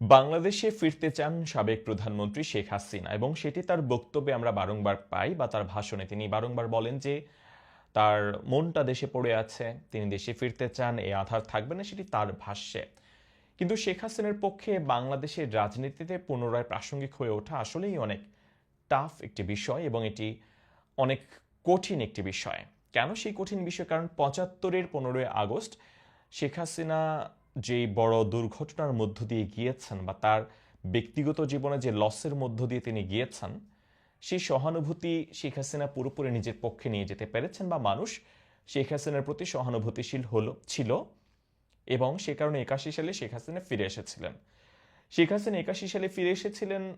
বাংলাদেশে ফিরতে চান সাবেক প্রধানমন্ত্রী শেখ হাসিনা এবং সেটি তার বক্তব্যে আমরা বারংবার পাই বা তার ভাষণে তিনি বারংবার বলেন যে তার মনটা দেশে পড়ে আছে, তিনি দেশে ফিরতে চান এই আধার থাকবে না, সেটি তার ভাষ্যে। কিন্তু শেখ হাসিনার পক্ষে বাংলাদেশের রাজনীতিতে পুনরায় প্রাসঙ্গিক হয়ে ওঠা আসলেই অনেক টাফ একটি বিষয় এবং এটি অনেক কঠিন একটি বিষয়। কেন সেই কঠিন বিষয়? কারণ পঁচাত্তরের পনেরোই আগস্ট শেখ হাসিনা যে বড় দুর্ঘটনার মধ্য দিয়ে গিয়েছেন বা তার ব্যক্তিগত জীবনে যে লসের মধ্য দিয়ে তিনি গিয়েছেন, সেই সহানুভূতি শেখ হাসিনা পুরোপুরি নিজের পক্ষে নিয়ে যেতে পেরেছেন বা মানুষ শেখ হাসিনার প্রতি সহানুভূতিশীল হলো, ছিল এবং সে কারণে একাশি সালে শেখ হাসিনা ফিরে এসেছিলেন। শেখ হাসিনা একাশি সালে ফিরে এসেছিলেন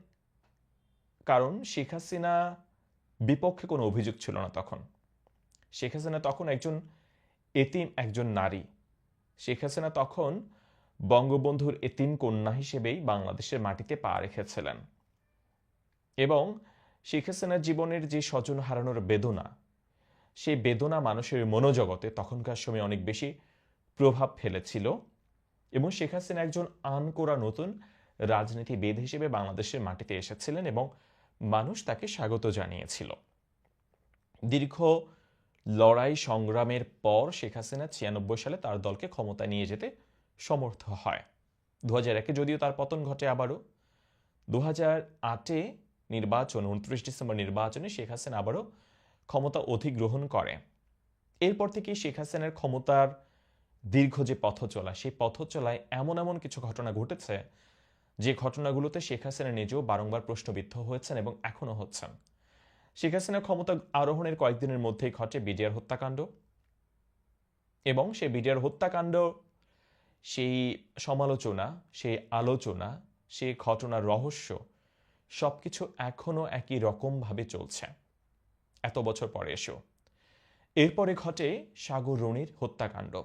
কারণ শেখ হাসিনা বিপক্ষে কোনো অভিযোগ ছিল না তখন। শেখ হাসিনা তখন একজন এতিম, একজন নারী। শেখ হাসিনা তখন বঙ্গবন্ধুর এতিম কন্যা হিসেবেই বাংলাদেশের মাটিতে পা রেখেছিলেন। এবং শেখ হাসিনার জীবনের যে স্বজন হারানোর বেদনা, সেই বেদনা মানুষের মনোজগতে তখনকার সময় অনেক বেশি প্রভাব ফেলেছিল এবং শেখ হাসিনা একজন আন করা নতুন রাজনীতিবিদ হিসেবে বাংলাদেশের মাটিতে এসেছিলেন এবং মানুষ তাকে স্বাগত জানিয়েছিল। দীর্ঘ লড়াই সংগ্রামের পর শেখ হাসিনা ছিয়ানব্বই সালে তার দলকে ক্ষমতা নিয়ে যেতে সমর্থ হয়। দু হাজার একে যদিও তার পতন ঘটে আবারও দু হাজার আটে নির্বাচন, উনত্রিশ ডিসেম্বর নির্বাচনে শেখ হাসিনা আবারও ক্ষমতা অধিগ্রহণ করে। এরপর থেকেই শেখ হাসিনার ক্ষমতার দীর্ঘ যে পথ চলা সেই পথ চলায় এমন এমন কিছু ঘটনা ঘটেছে, যে ঘটনাগুলোতে শেখ হাসিনা নিজেও বারংবার প্রশ্নবিদ্ধ হয়েছেন এবং এখনও হচ্ছেন। শেখ হাসিনা ক্ষমতা আরোহণের কয়েকদিনের মধ্যেই ঘটে বিডিআর হত্যাকাণ্ড। এবং সেই বিডিআর হত্যাকাণ্ড, সেই সমালোচনা, সেই আলোচনা, সেই ঘটনার রহস্য সব কিছু এখনও একই রকমভাবে চলছে। এত বছর পরে এসেও এরপরে ঘটে সাগর রনির হত্যাকাণ্ড।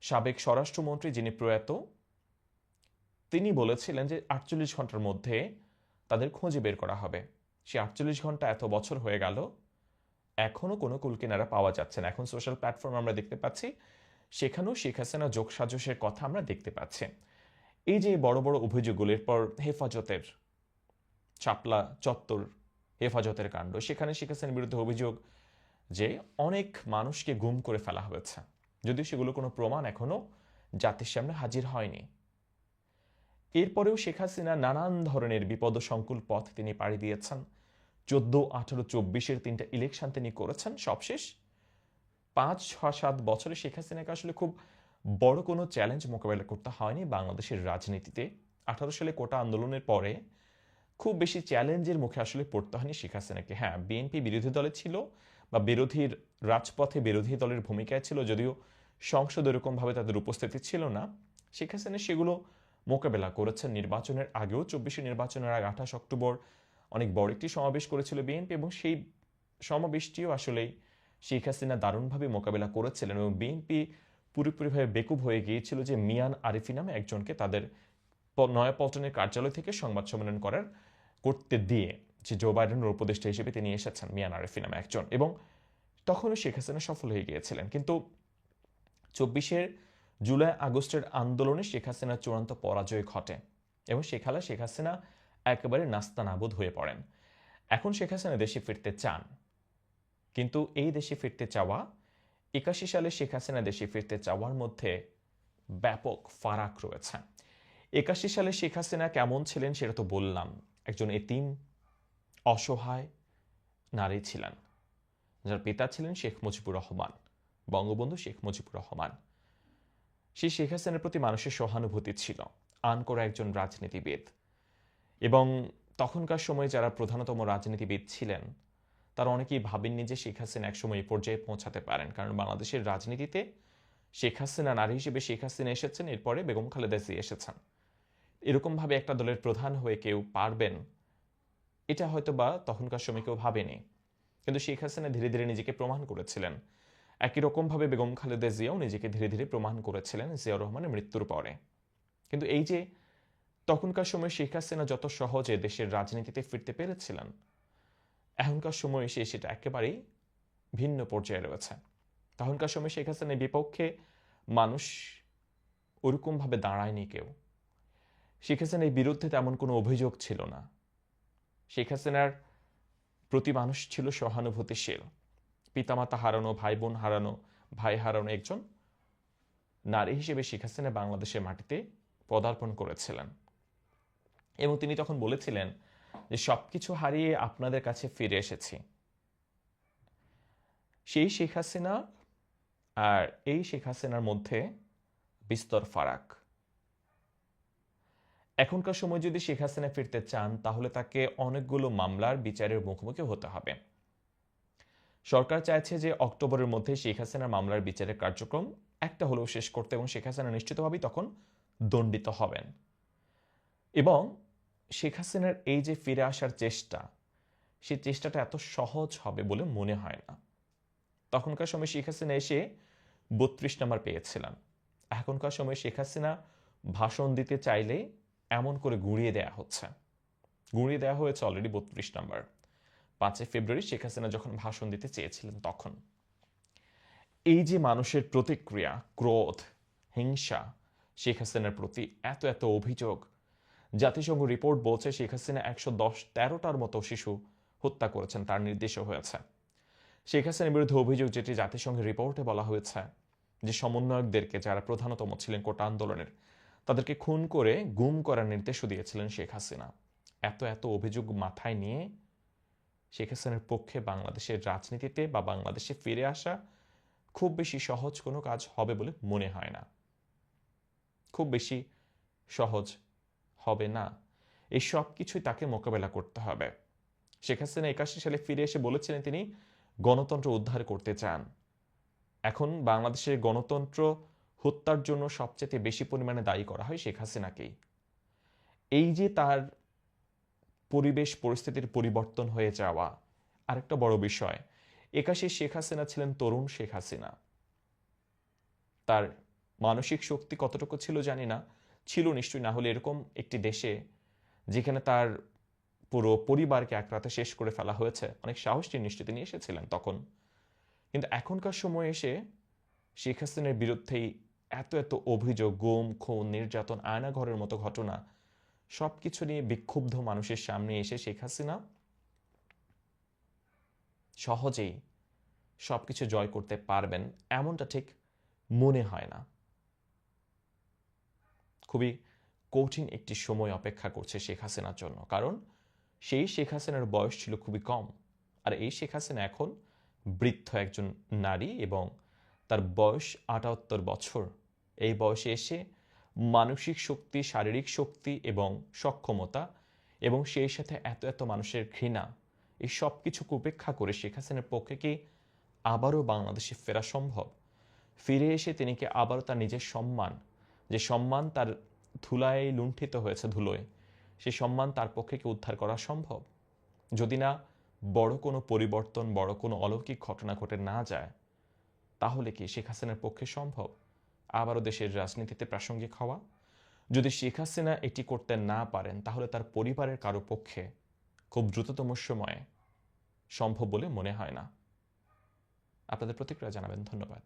সাবেক স্বরাষ্ট্রমন্ত্রী যিনি প্রয়াত, তিনি বলেছিলেন যে আটচল্লিশ ঘণ্টার মধ্যে তাদের খুঁজে বের করা হবে। সে আটচল্লিশ ঘণ্টা এত বছর হয়ে গেল, এখনও কোনো কুলকিনারা পাওয়া যাচ্ছে না। এখন সোশ্যাল প্ল্যাটফর্ম আমরা দেখতে পাচ্ছি, সেখানেও শেখ হাসিনা যোগসাজসের কথা আমরা দেখতে পাচ্ছি। এই যে বড় বড় অভিযোগগুলোর পর হেফাজতের চাপলা চত্বর হেফাজতের কাণ্ড, সেখানে শেখ হাসিনার বিরুদ্ধে অভিযোগ যে অনেক মানুষকে গুম করে ফেলা হয়েছে। যদিও সেগুলো কোনো প্রমাণ এখনও জাতির সামনে হাজির হয়নি। এরপরেও শেখ হাসিনা নানান ধরনের বিপদ সংকুল পথ তিনি পাড়ি দিয়েছেন। চোদ্দ, আঠারো, চব্বিশের তিনটা ইলেকশন তিনি করেছেন সবশেষ পাঁচ, ছ, সাত বছরে শেখ হাসিনাকে আসলে খুব বড় কোনো চ্যালেঞ্জ মোকাবেলা করতে হয়নি বাংলাদেশের রাজনীতিতে। আঠারো সালে কোটা আন্দোলনের পরে খুব বেশি চ্যালেঞ্জের মুখে আসলে পড়তে হয়নি শেখ হাসিনাকে। হ্যাঁ বিএনপি বিরোধী দলে ছিল বা বিরোধীর রাজপথে বিরোধী দলের ভূমিকায় ছিল, যদিও সংসদ এরকমভাবে তাদের উপস্থিতি ছিল না। শেখ হাসিনা সেগুলো মোকাবেলা করেছেন নির্বাচনের আগেও। চব্বিশে নির্বাচনের আগে আঠাশ অক্টোবর অনেক বড় একটি সমাবেশ করেছিল বিএনপি এবং সেই সমাবেশটিও আসলেই শেখ হাসিনা দারুণভাবে মোকাবেলা করেছিলেন এবং বিএনপি পুরোপুরিভাবে বেকুব হয়ে গিয়েছিল যে মিয়ান আরিফি নামে একজনকে তাদের নয়াপল্টনের কার্যালয় থেকে সংবাদ সম্মেলন করার করতে দিয়ে যে জো বাইডেনের উপদেষ্টা হিসেবে তিনি এসেছেন, মিয়ান আরিফি নামে একজন। এবং তখনও শেখ হাসিনা সফল হয়ে গিয়েছিলেন। কিন্তু চব্বিশের জুলাই আগস্টের আন্দোলনে শেখ হাসিনার চূড়ান্ত পরাজয় ঘটে এবং সেখানে শেখ হাসিনা একেবারে নাস্তানাবুদ হয়ে পড়েন। এখন শেখ হাসিনা দেশে ফিরতে চান। কিন্তু এই দেশে ফিরতে চাওয়া, একাশি সালে শেখ হাসিনা দেশে ফিরতে চাওয়ার মধ্যে ব্যাপক ফারাক রয়েছে। একাশি সালে শেখ হাসিনা কেমন ছিলেন সেটা তো বললাম। একজন এতিম, অসহায় নারী ছিলেন। যার পিতা ছিলেন শেখ মুজিবুর রহমান, বঙ্গবন্ধু শেখ মুজিবুর রহমান। সেই শেখ হাসিনার প্রতি মানুষের সহানুভূতি ছিল আন করা একজন রাজনীতিবিদ। এবং তখনকার সময়ে যারা প্রধানতম রাজনীতিবিদ ছিলেন, তারা অনেকেই ভাবেননি যে শেখ হাসিনা একসময় পর্যায়ে পৌঁছাতে পারেন। কারণ বাংলাদেশের রাজনীতিতে শেখ হাসিনা নারী হিসেবে শেখ হাসিনা এসেছেন, এরপরে বেগম খালেদা জিয়া এসেছেন। এরকমভাবে একটা দলের প্রধান হয়ে কেউ পারবেন, এটা হয়তো বা তখনকার সময় কেউ ভাবেনি। কিন্তু শেখ হাসিনা ধীরে ধীরে নিজেকে প্রমাণ করেছিলেন। একই রকমভাবে বেগম খালেদা জিয়াও নিজেকে ধীরে ধীরে প্রমাণ করেছিলেন জিয়াউর রহমানের মৃত্যুর পরে। কিন্তু এই যে তখনকার সময় শেখ হাসিনা যত সহজে দেশের রাজনীতিতে ফিরতে পেরেছিলেন, এখনকার সময় এসে সেটা একেবারেই ভিন্ন পর্যায়ে রয়েছে। তখনকার সময় শেখ হাসিনার বিপক্ষে মানুষ ওরকমভাবে দাঁড়ায়নি কেউ। শেখ হাসিনার বিরুদ্ধে তেমন কোনো অভিযোগ ছিল না। শেখ হাসিনার প্রতি মানুষ ছিল সহানুভূতিশীল। পিতামাতা হারানো ভাই বোন হারানো, ভাই হারানো একজন নারী হিসেবে শেখ হাসিনা বাংলাদেশের মাটিতে পদার্পণ করেছিলেন। এবং তিনি তখন বলেছিলেন যে সব কিছু হারিয়ে আপনাদের কাছে ফিরে এসেছি। সেই শেখ হাসিনা আর এই শেখ হাসিনার মধ্যে বিস্তর ফারাক। এখনকার সময় যদি শেখ হাসিনা ফিরতে চান, তাহলে তাকে অনেকগুলো মামলার বিচারের মুখোমুখি হতে হবে। সরকার চাইছে যে অক্টোবরের মধ্যে শেখ হাসিনার মামলার বিচারের কার্যক্রম একটা হলেও শেষ করতে এবং শেখ হাসিনা নিশ্চিতভাবেই তখন দণ্ডিত হবেন। এবং শেখ হাসিনার এই যে ফিরে আসার চেষ্টা সেই চেষ্টাটা এত সহজ হবে বলে মনে হয় না। তখনকার সময় শেখ হাসিনা এসে বত্রিশ নাম্বার পেয়েছিলেন। এখনকার সময় শেখ হাসিনা ভাষণ দিতে চাইলে এমন করে গুঁড়িয়ে দেয়া হচ্ছে। গুঁড়িয়ে দেওয়া হয়েছে অলরেডি বত্রিশ নাম্বার। পাঁচই ফেব্রুয়ারি শেখ হাসিনা যখন ভাষণ দিতে চেয়েছিলেন তখন। এই যে মানুষের প্রতিক্রিয়া, ক্রোধ, হিংসা শেখ হাসিনার প্রতি এত এত অভিযোগ, জাতিসংঘ রিপোর্ট বলছে শেখ হাসিনা একশো দশ তেরোটার মতো শিশু হত্যা করেছেন তার নির্দেশও হয়েছে। শেখ হাসিনার বিরুদ্ধে অভিযোগ যেটি জাতিসংঘের রিপোর্টে বলা হয়েছে যে সমন্বয়কদেরকে যারা প্রধানতম ছিলেন কোটা আন্দোলনের, তাদেরকে খুন করে গুম করার নির্দেশও দিয়েছিলেন শেখ হাসিনা। এত এত অভিযোগ মাথায় নিয়ে শেখ হাসিনার পক্ষে বাংলাদেশের রাজনীতিতে বা বাংলাদেশে ফিরে আসা খুব বেশি সহজ কোনো কাজ হবে বলে মনে হয় না। খুব বেশি সহজ হবে না। এই সব কিছুই তাকে মোকাবেলা করতে হবে। শেখ হাসিনা একাশি সালে ফিরে এসে বলেছিলেন তিনি, গণতন্ত্র উদ্ধার করতে চান। এখন বাংলাদেশের গণতন্ত্র হত্যার জন্য সবচেয়ে বেশি পরিমাণে দায়ী করা হয় শেখ হাসিনাকেই। এই যে তার পরিবেশ পরিস্থিতির পরিবর্তন হয়ে যাওয়া। আরেকটা বড় বিষয়, একাশে শেখ হাসিনা ছিলেন তরুণ শেখ হাসিনা। তার মানসিক শক্তি কতটুকু ছিল জানি না, ছিল নিশ্চয়ই, না হলে এরকম একটি দেশে যেখানে তার পুরো পরিবারকে এক রাতে শেষ করে ফেলা হয়েছে। অনেক সাহস নিয়ে নিশ্চয়ই তিনি এসেছিলেন তখন। কিন্তু এখনকার সময় এসে শেখ হাসিনার বিরুদ্ধেই এত এত অভিযোগ, গুম, খুন, নির্যাতন, আয়নাঘরের মতো ঘটনা সব কিছু নিয়ে বিক্ষুব্ধ মানুষের সামনে এসে শেখ হাসিনা সহজেই সব কিছু জয় করতে পারবেন, এমনটা ঠিক মনে হয় না। খুবই কঠিন একটি সময় অপেক্ষা করছে শেখ হাসিনার জন্য, কারণ সেই শেখ হাসিনার বয়স ছিল খুবই কম। আর এই শেখ হাসিনা এখন বৃদ্ধ একজন নারী এবং তার বয়স আটাত্তর বছর। এই বয়সে এসে মানসিক শক্তি, শারীরিক শক্তি এবং সক্ষমতা এবং সেই সাথে এত এত মানুষের ঘৃণা, এই সব কিছুকে উপেক্ষা করে শেখ হাসিনার পক্ষে কি আবারও বাংলাদেশে ফেরা সম্ভব? ফিরে এসে তিনি কি আবারও তার নিজের সম্মান, যে সম্মান তার ধুলায় লুণ্ঠিত হয়েছে ধুলোয় সেই সম্মান তার পক্ষে কি উদ্ধার করা সম্ভব? যদি না বড় কোনো পরিবর্তন, বড় কোনো অলৌকিক ঘটনা ঘটে না যায়, তাহলে কি শেখ হাসিনার পক্ষে সম্ভব? আবারও দেশের রাজনীতিতে প্রাসঙ্গিক হওয়া। যদি শেখ হাসিনা এটি করতে না পারেন, তাহলে তার পরিবারের কারও পক্ষে খুব দ্রুততম সময়ে সম্ভব বলে মনে হয় না। আপনাদের প্রতিক্রিয়া জানাবেন। ধন্যবাদ।